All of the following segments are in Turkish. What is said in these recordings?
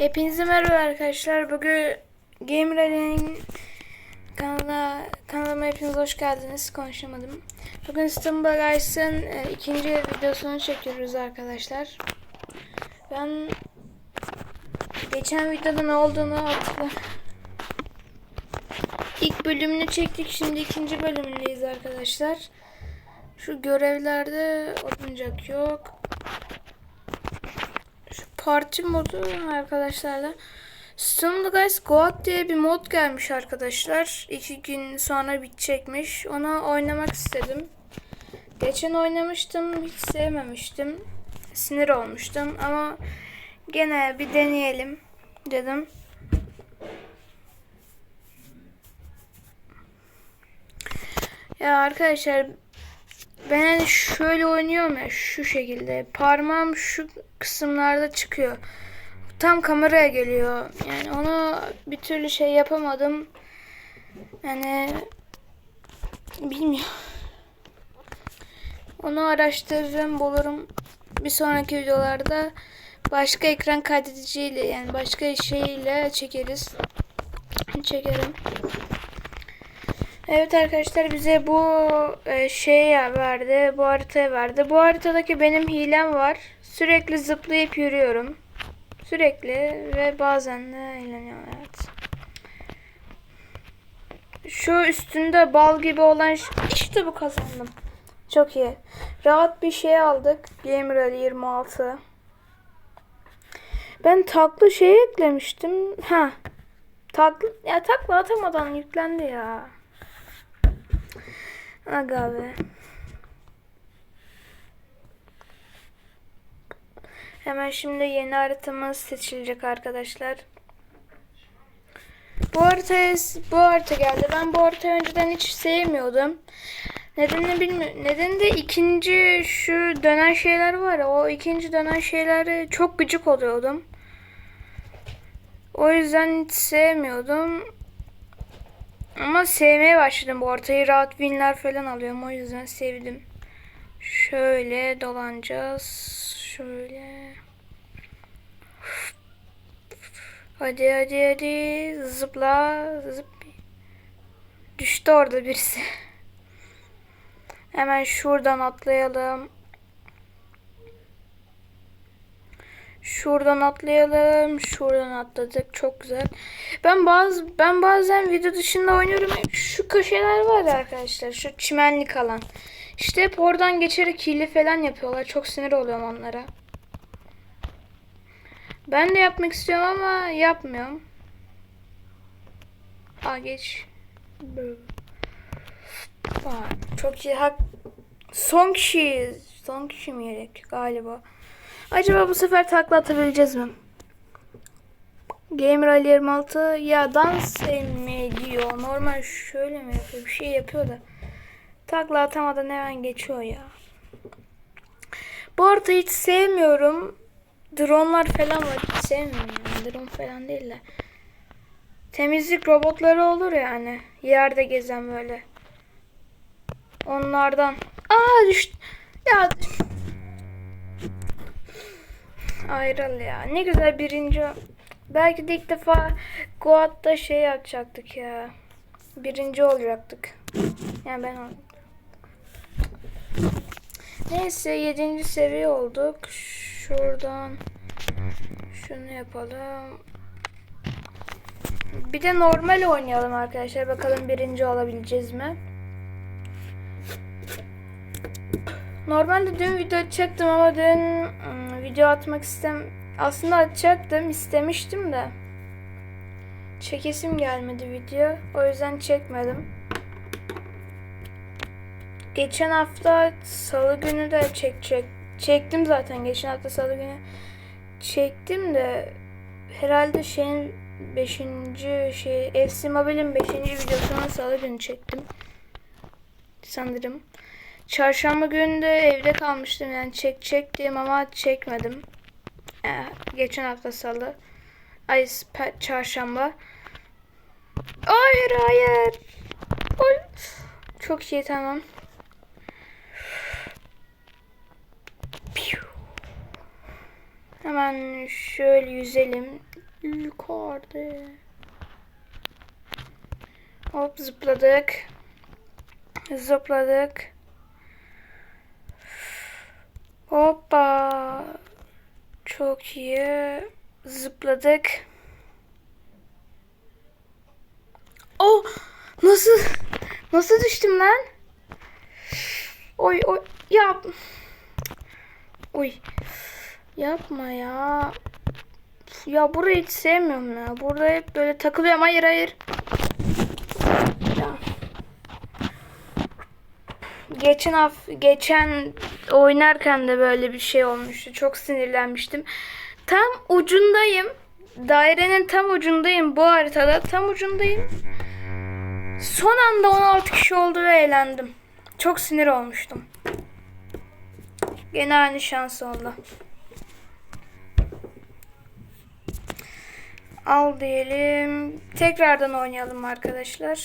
Hepinize merhaba arkadaşlar. Bugün Gamer'ın kanalına, kanalıma hepiniz hoş geldiniz. Konuşamadım. Bugün Stumble Guys'ın e, ikinci videosunu çekiyoruz arkadaşlar. Ben geçen videoda ne olduğunu hatırla. İlk bölümünü çektik. Şimdi ikinci bölümündeyiz arkadaşlar. Şu görevlerde oyuncak yok. Parti modu arkadaşlarla. Stumble Guys Go Out diye bir mod gelmiş arkadaşlar. İki gün sonra bitecekmiş. Onu oynamak istedim. Geçen oynamıştım. Hiç sevmemiştim. Sinir olmuştum ama gene bir deneyelim dedim. Ya arkadaşlar ben hani şöyle oynuyorum ya şu şekilde. Parmağım şu kısımlarda çıkıyor. Tam kameraya geliyor. Yani onu bir türlü şey yapamadım. Yani bilmiyorum. Onu araştırırım, bulurum. Bir sonraki videolarda başka ekran kaydediciyle yani başka şeyle çekeriz. Çekerim. Evet arkadaşlar bize bu e, şeyi verdi. Bu haritayı verdi. Bu haritadaki benim hilem var. Sürekli zıplayıp yürüyorum. Sürekli ve bazen de eğleniyorum evet. Şu üstünde bal gibi olan işte bu kazandım. Çok iyi. Rahat bir şey aldık. Gamer Ali 26. Ben taklı şey eklemiştim. Ha. Taklı ya takla atamadan yüklendi ya. Aga be. Hemen şimdi yeni haritamız seçilecek arkadaşlar. Bu haritaya bu harita geldi. Ben bu haritayı önceden hiç sevmiyordum. Nedenini bilmiyorum. Neden de ikinci şu dönen şeyler var o ikinci dönen şeyleri çok gıcık oluyordum. O yüzden hiç sevmiyordum. Ama sevmeye başladım bu haritayı. Rahat winler falan alıyorum. O yüzden sevdim. Şöyle dolanacağız. Şöyle. Hadi hadi hadi. Zıpla. Zıp. Düştü orada birisi. Hemen şuradan atlayalım. Şuradan atlayalım. Şuradan atladık. Çok güzel. Ben bazı ben bazen video dışında oynuyorum. Şu köşeler var ya arkadaşlar. Şu çimenlik alan. İşte hep oradan geçerek hile falan yapıyorlar. Çok sinir oluyorum onlara. Ben de yapmak istiyorum ama yapmıyorum. Aa geç. Aa, çok iyi. Hak... Son kişi. Son kişi mi gerek galiba? Acaba bu sefer takla atabileceğiz mi? Gamer Ali 26 ya dans mi diyor. Normal şöyle mi yapıyor? Bir şey yapıyor da. Takla atamadan hemen geçiyor ya. Bu arada hiç sevmiyorum. Dronlar falan var. Hiç sevmiyorum yani. Drone falan değil de. Temizlik robotları olur yani. Yerde gezen böyle. Onlardan. Aa düştü. Ya Ayrıl ya. Ne güzel birinci. Belki de ilk defa Goat'ta şey yapacaktık ya. Birinci olacaktık. Yani ben. Neyse yedinci seviye olduk. Şuradan şunu yapalım. Bir de normal oynayalım arkadaşlar. Bakalım birinci olabileceğiz mi? Normalde dün video çektim ama dün ım, video atmak istem aslında atacaktım istemiştim de çekesim gelmedi video o yüzden çekmedim. Geçen hafta salı günü de çek çek çektim zaten geçen hafta salı günü çektim de herhalde şeyin 5. şey FC Mobile'in 5. videosunu salı günü çektim. Sanırım. Çarşamba günü de evde kalmıştım yani çek çektim ama çekmedim. Ee, geçen hafta salı. Ay çarşamba. Hayır hayır. Oy. Çok iyi tamam. Hemen şöyle yüzelim. Yukarıda. Hop zıpladık. Zıpladık. Hoppa. Çok iyi. Zıpladık. Oh! Nasıl nasıl düştüm lan? Oy oy yap. Oy. Yapma ya. Ya burayı hiç sevmiyorum ya. Burada hep böyle takılıyorum. Hayır hayır. Ya. Geçen haf geçen oynarken de böyle bir şey olmuştu. Çok sinirlenmiştim. Tam ucundayım. Dairenin tam ucundayım bu haritada. Tam ucundayım. Son anda 16 kişi oldu ve eğlendim. Çok sinir olmuştum. Gene aynı şans oldu. Al diyelim. Tekrardan oynayalım arkadaşlar.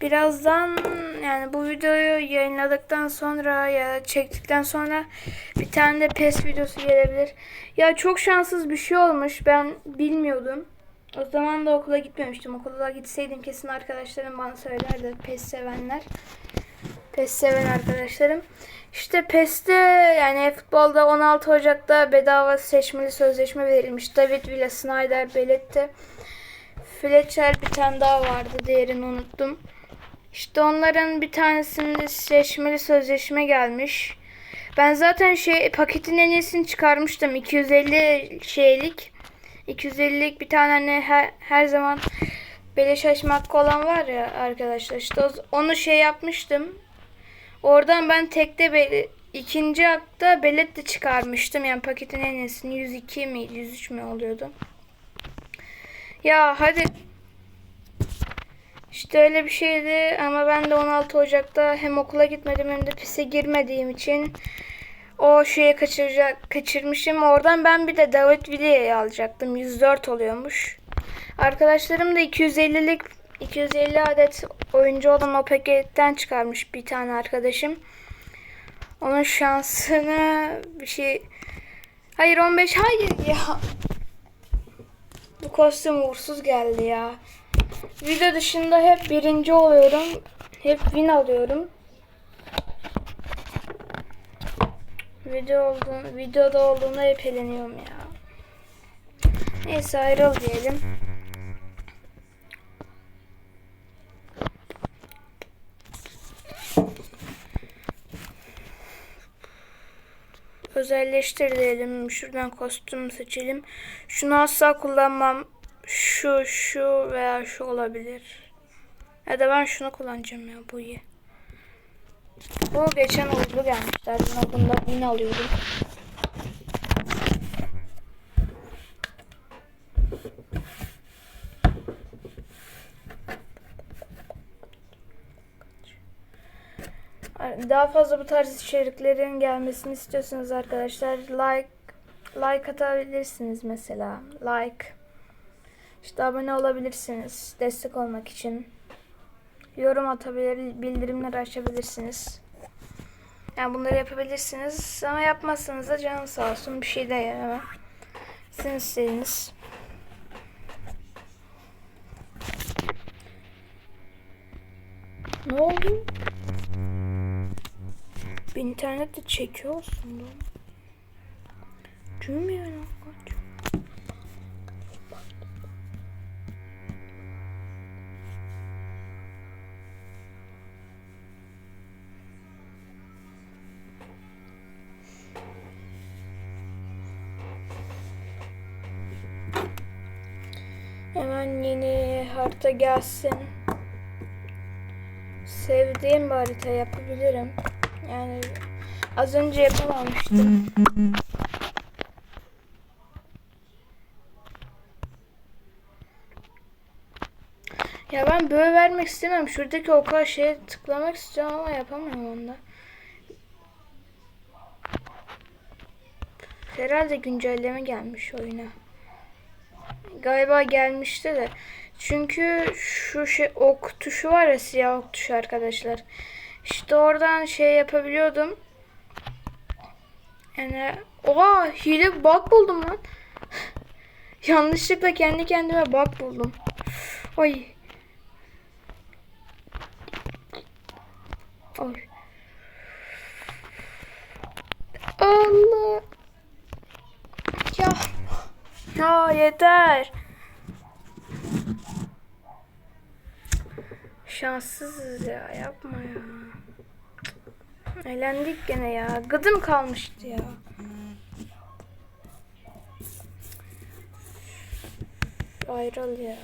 Birazdan yani bu videoyu yayınladıktan sonra ya çektikten sonra bir tane de PES videosu gelebilir. Ya çok şanssız bir şey olmuş. Ben bilmiyordum. O zaman da okula gitmemiştim. Okula gitseydim kesin arkadaşlarım bana söylerdi. PES sevenler. PES seven arkadaşlarım. İşte PES'te yani futbolda 16 Ocak'ta bedava seçmeli sözleşme verilmiş. David Villa, Snyder, Belletti. Fletcher bir tane daha vardı. Diğerini unuttum. İşte onların bir tanesinde seçmeli sözleşme gelmiş. Ben zaten şey paketin en iyisini çıkarmıştım. 250 şeylik. 250'lik bir tane hani her, her zaman beleş açma olan var ya arkadaşlar. İşte onu şey yapmıştım. Oradan ben tekte be, ikinci hakta Belletti çıkarmıştım. Yani paketin en iyisini 102 mi 103 mü oluyordu. Ya hadi işte öyle bir şeydi ama ben de 16 Ocak'ta hem okula gitmedim hem de pise girmediğim için o şeye kaçıracak kaçırmışım. Oradan ben bir de David Villa'yı alacaktım. 104 oluyormuş. Arkadaşlarım da 250'lik 250 adet oyuncu olan o paketten çıkarmış bir tane arkadaşım. Onun şansını bir şey Hayır 15 hayır ya. Bu kostüm uğursuz geldi ya. Video dışında hep birinci oluyorum. Hep win alıyorum. Video olduğunu, videoda olduğunda hep eğleniyorum ya. Neyse ayrıl diyelim. Özelleştir diyelim. Şuradan kostüm seçelim. Şunu asla kullanmam. Şu, şu veya şu olabilir. Ya da ben şunu kullanacağım ya bu iyi. Bu geçen uğurlu gelmişler. Ben bunda bin alıyordum. Daha fazla bu tarz içeriklerin gelmesini istiyorsanız arkadaşlar like like atabilirsiniz mesela. Like. İşte abone olabilirsiniz destek olmak için. Yorum atabilir, bildirimleri açabilirsiniz. Yani bunları yapabilirsiniz ama yapmazsanız da canım sağ olsun bir şey de yemem. Sizin isteğiniz. Ne oldu? Bir internette çekiyor aslında. Cümle yani. Hemen yeni harita gelsin. Sevdiğim bir harita yapabilirim. Yani az önce yapamamıştım. Ya ben böyle vermek istemem. Şuradaki o kadar şeye tıklamak istiyorum ama yapamıyorum onda. Herhalde güncelleme gelmiş oyuna. Galiba gelmişti de. Çünkü şu şey ok tuşu var ya siyah ok tuşu arkadaşlar. İşte oradan şey yapabiliyordum. Yani oha hile bug buldum lan. Yanlışlıkla kendi kendime bug buldum. Oy. Oy. Allah. Ya. Yeter. Şanssızız ya yapma ya. Eğlendik gene ya. Gıdım kalmıştı ya. Ayrıl ya.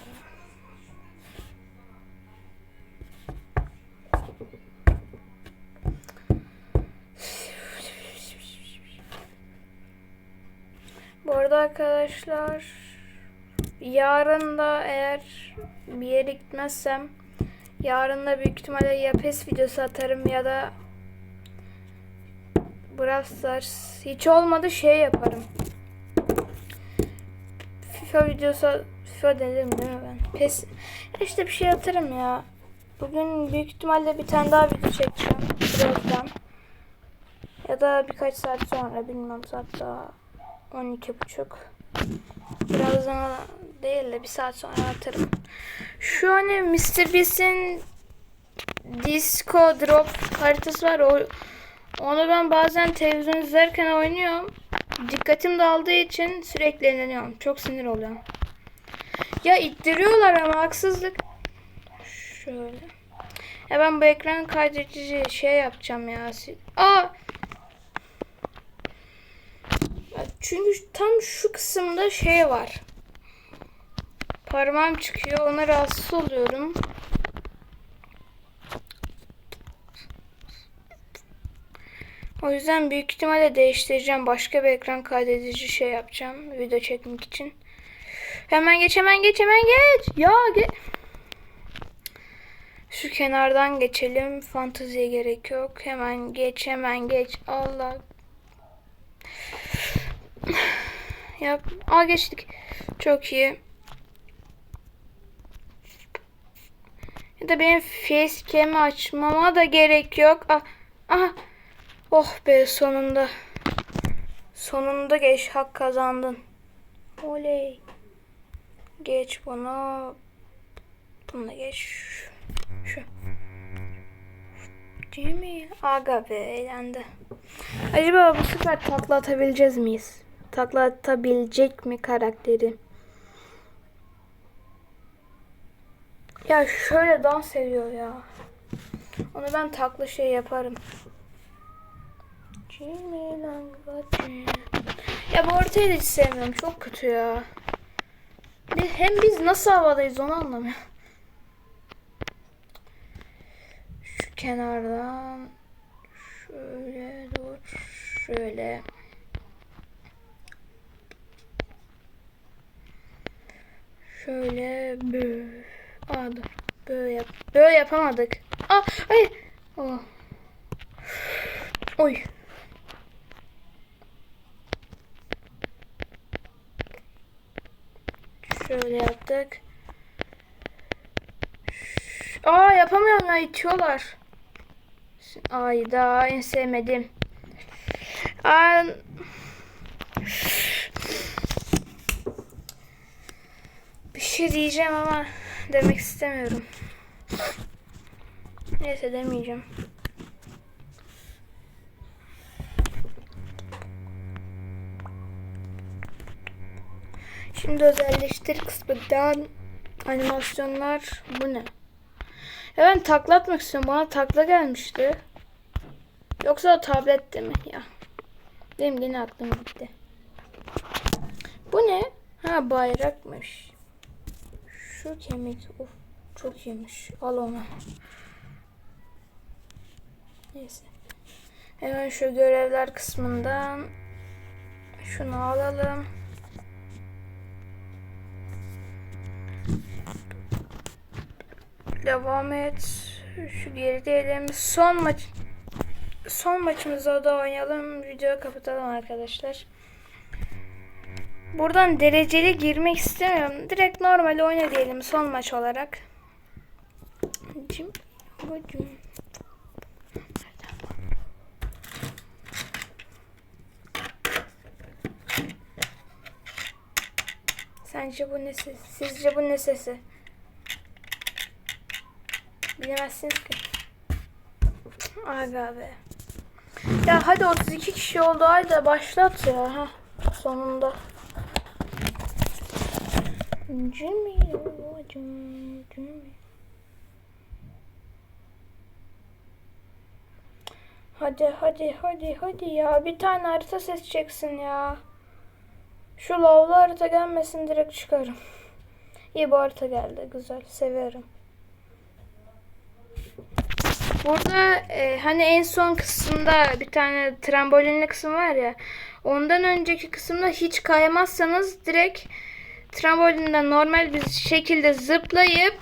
Bu arada arkadaşlar yarın da eğer bir yere gitmezsem yarın da büyük ihtimalle ya PES videosu atarım ya da Brawl Stars hiç olmadı şey yaparım. FIFA videosu FIFA dedim değil mi ben? PES işte bir şey atarım ya. Bugün büyük ihtimalle bir tane daha video çekeceğim. Birazdan. Ya da birkaç saat sonra bilmiyorum saat daha 12 buçuk. Birazdan değil de bir saat sonra atarım. Şu hani Mr. Beast'in Disco Drop haritası var. O, onu ben bazen televizyon izlerken oynuyorum. Dikkatim dağıldığı için sürekli eğleniyorum. Çok sinir oluyorum. Ya ittiriyorlar ama haksızlık. Şöyle. Ya ben bu ekran kaydedici şey yapacağım ya. Aa! Ya Çünkü tam şu kısımda şey var. Parmağım çıkıyor. Ona rahatsız oluyorum. O yüzden büyük ihtimalle değiştireceğim. Başka bir ekran kaydedici şey yapacağım. Video çekmek için. Hemen geç hemen geç hemen geç. Ya ge Şu kenardan geçelim. Fanteziye gerek yok. Hemen geç hemen geç. Allah. Yap. Aa geçtik. Çok iyi. Ya da benim facecam'i açmama da gerek yok. Ah, aha. Oh be sonunda. Sonunda geç hak kazandın. Oley. Geç bunu. Bunu geç. Şu. Değil mi? Aga be eğlendi. Acaba bu sefer takla atabileceğiz miyiz? Takla atabilecek mi karakteri? Ya şöyle dans ediyor ya. Onu ben takla şey yaparım. Ya bu ortayı da hiç sevmiyorum. Çok kötü ya. Hem biz nasıl havadayız onu anlamıyorum. Şu kenardan şöyle dur. Şöyle. Şöyle böyle. Aa dur. Böyle yap. Böyle yapamadık. Aa ay. Oh. Oy. Şöyle yaptık. Aa yapamıyorum ya itiyorlar. Ay daha en sevmedim. Aa, bir şey diyeceğim ama demek istemiyorum. Neyse demeyeceğim. Şimdi özelleştir kısmından animasyonlar bu ne? Ya ben taklatmak istiyorum. Bana takla gelmişti. Yoksa o tablette mi ya? Benim yine aklım gitti. Bu ne? Ha bayrakmış. Şu kemik. Of çok iyiymiş. Al onu. Neyse. Hemen şu görevler kısmından şunu alalım. Devam et. Şu geride elimiz son maç son maçımızda da oynayalım. Videoyu kapatalım arkadaşlar. Buradan dereceli girmek istemiyorum. Direkt normal oyna diyelim son maç olarak. Sence bu ne sesi? Sizce bu ne sesi? Bilemezsiniz ki. Aga be. Ya hadi 32 kişi oldu haydi başlat ya. ha sonunda. Jimmy, Jimmy, Jimmy. Hadi hadi hadi hadi ya bir tane harita seçeceksin ya. Şu lavlı harita gelmesin direkt çıkarım. İyi bu harita geldi güzel severim. Burada e, hani en son kısımda bir tane trambolinli kısım var ya. Ondan önceki kısımda hiç kaymazsanız direkt trambolinden normal bir şekilde zıplayıp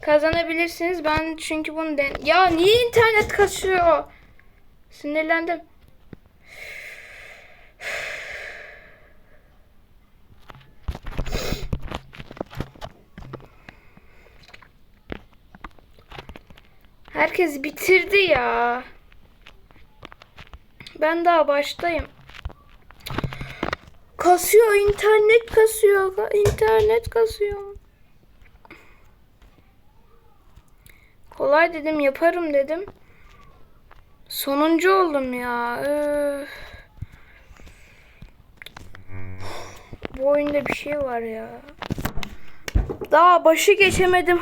kazanabilirsiniz. Ben çünkü bunu den Ya niye internet kasıyor? Sinirlendim. Herkes bitirdi ya. Ben daha baştayım. Kasıyor internet kasıyor. internet kasıyor. Kolay dedim yaparım dedim. Sonuncu oldum ya. Bu oyunda bir şey var ya. Daha başı geçemedim.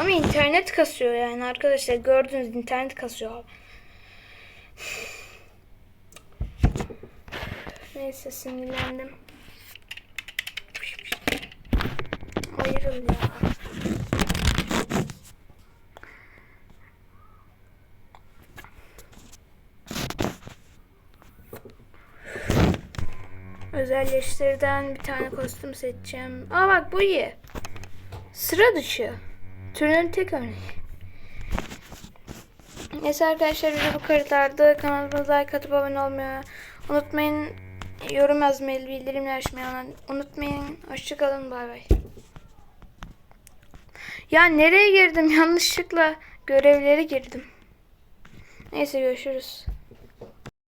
Ama internet kasıyor yani arkadaşlar gördünüz internet kasıyor. Neyse sinirlendim. Ayrıl ya. Özelleştirden bir tane kostüm seçeceğim. Aa bak bu iyi. Sıra dışı. Türünün tek örneği. Neyse arkadaşlar video bu kadardı. Kanalımıza like atıp abone olmayı unutmayın. Yorum yazmayı, bildirimleri açmayı unutmayın. Hoşçakalın. Bay bay. Ya nereye girdim? Yanlışlıkla görevleri girdim. Neyse görüşürüz.